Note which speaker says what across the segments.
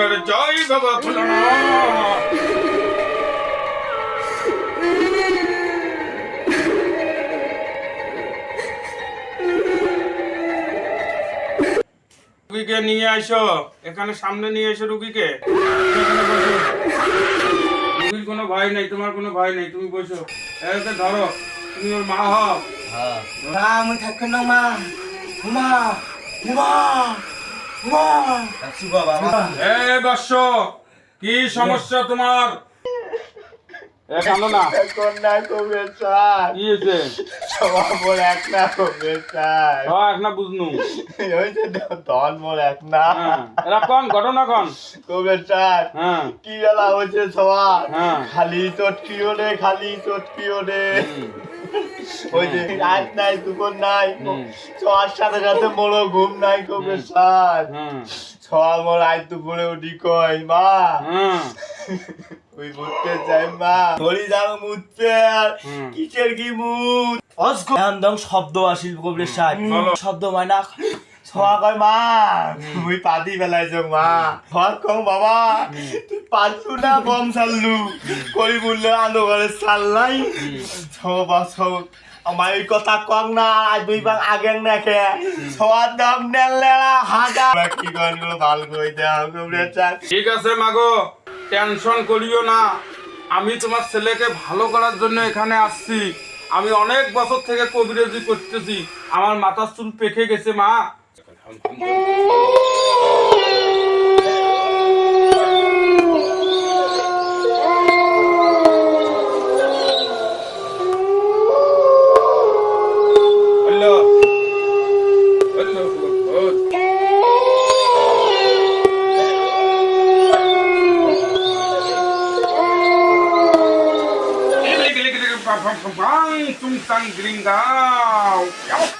Speaker 1: ভোলানাথের জয় বাবা ভোলানাথ রুগীকে নিয়ে আসো এখানে সামনে নিয়ে এসো রুগীকে। রুগীর কোনো ভয় নেই তোমার কোনো ভয় নেই তুমি বসো। একে ধরো তুমি ওর মা হও।
Speaker 2: মা আমি থাকবে না মা মা মা
Speaker 1: কি সমস্যা তোমার? না।
Speaker 2: এক না
Speaker 1: এক না বুঝনু।
Speaker 2: ধন মোর এক না।
Speaker 1: হ্যাঁ এরা কোন? ঘটনা কোন?
Speaker 2: কবে স্যার
Speaker 1: হ্যাঁ।
Speaker 2: কি বেলা হয়েছে সবার?
Speaker 1: হ্যাঁ।
Speaker 2: খালি চটকিও নে খালি চটকিও
Speaker 1: হুম।
Speaker 2: ওই যে রাত নাই দুপুর নাই। ছোয়ার সাথে সাথে ঘুম নাই কবে সার।
Speaker 1: হ্যাঁ।
Speaker 2: মোর দুপুরে উঠি কই মা?
Speaker 1: হ্যাঁ।
Speaker 2: ওই মুততে যাই মা। ধরি যাও মুততে আর। কিসের কি মুত? একদম শব্দ আসিল কবরে
Speaker 1: সার
Speaker 2: শব্দ মানে না। ছোয়া কয় মা তুই পাতি বেলাইছ মা। ঘর কম বাবা তুই পারলু না বম চাললু করি বললে আলো ঘরে চাললাই সব সব আমার এই কথা কম না আজ দুই বাং আগে নাকে সবার দাম নেলে হাঁটা কি করল ভালো করে দেওয়া
Speaker 1: ঠিক আছে মাগো টেনশন করিও না। আমি তোমার ছেলেকে ভালো করার জন্য এখানে আসছি। আমি অনেক বছর থেকে কবিরাজি করতেছি আমার মাথার চুল পেকে গেছে মা। Pang, pang, pang, tung, tang, gringaw. Yow!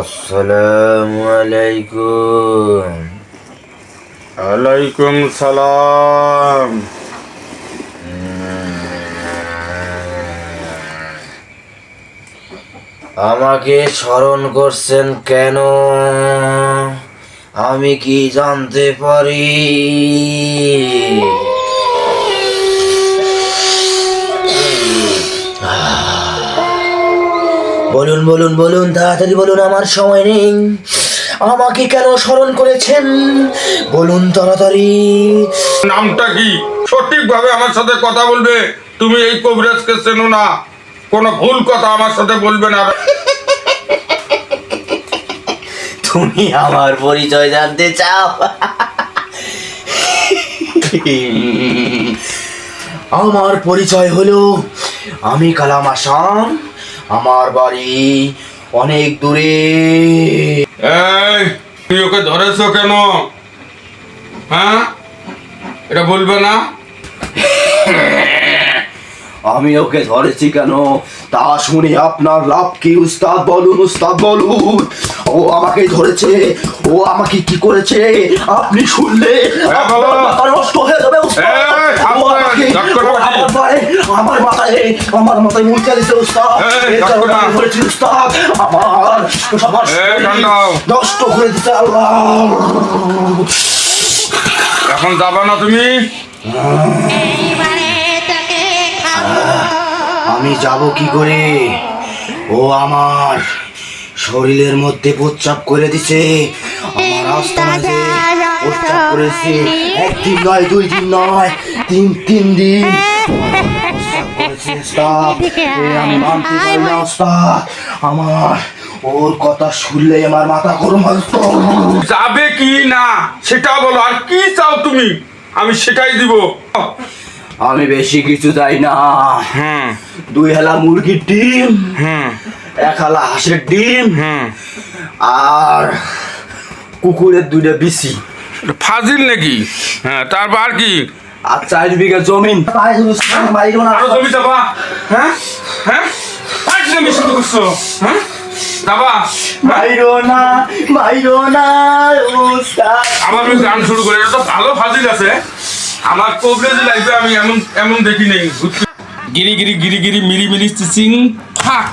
Speaker 3: আসসালামু আলাইকুম।
Speaker 1: আলাইকুম সালাম।
Speaker 3: আমাকে স্মরণ করছেন কেন? আমি কি জানতে পারি? বলুন বলুন তাড়াতাড়ি বলুন আমার সময় নেই। আমাকে কেন স্মরণ করেছেন? বলুন তাড়াতাড়ি।
Speaker 1: নামটা কি? সঠিকভাবে আমার সাথে কথা বলবে? তুমি এই কবিরাজকে চেনো না। কোনো ভুল কথা আমার সাথে বলবে না।
Speaker 3: তুমি আমার পরিচয় জানতে চাও? আমার পরিচয় হলো আমি কালাম আসাম। আমার বাড়ি অনেক দূরে।
Speaker 1: এই তুই ওকে ধরেছ কেন? হ্যাঁ? এটা বলবে না?
Speaker 3: আমি ওকে ধরেছি কেন? তা শুনে আপনার লাভ কি উস্তাদ? বলুন উস্তাদ বলুন। ও আমাকে ধরেছে। ও আমাকে কি করেছে? আপনি শুনলে নষ্ট হয়ে যাবে। আমার মাথায় আমার মাথায় উস্তাদ। ধরেছি উস্তাদ। আমার আমার
Speaker 1: এই,
Speaker 3: নষ্ট করে দিতে আল্লাহ।
Speaker 1: এখন যাবা না তুমি?
Speaker 3: আমি যাব কি করে? ও আমার শরীরের মধ্যে প্রচ্চাপ করে দিছে। আমার রাস্তা মাঝে প্রচ্চাপ করেছে। একদিন নয়, দুই দিন নয়, তিন তিন দিন। আমি আমার ওর কথা শুনলে আমার মাথা গরম
Speaker 1: যাবে কি না, সেটা বলো। আর কি চাও তুমি? আমি সেটাই দিব।
Speaker 3: আমি বেশি কিছু চাই না।
Speaker 1: হ্যাঁ।
Speaker 3: দুই হেলা মুরগির ডিম।
Speaker 1: হুম
Speaker 3: এক হালা হাঁসের ডিম।
Speaker 1: হুম
Speaker 3: আর কুকুরের দুইটা বিসি
Speaker 1: ফাজিল নাকি? হ্যাঁ তারপর আর কি?
Speaker 3: আর চার বিঘা জমিন।
Speaker 1: আরও জমি হ্যাঁ? হ্যাঁ? আর জমি করছ? হ্যাঁ? যাবা
Speaker 3: মাইরো না মাইরো না উস্তাদ
Speaker 1: আবার আমি গান শুরু করে এটা তো ভালো ফাজিল আছে। আমার কবরেজ লাইফে আমি এমন এমন দেখি নেই। গিরি গিরি গিরি গিরি মিরি মিরি চিচিং ফাক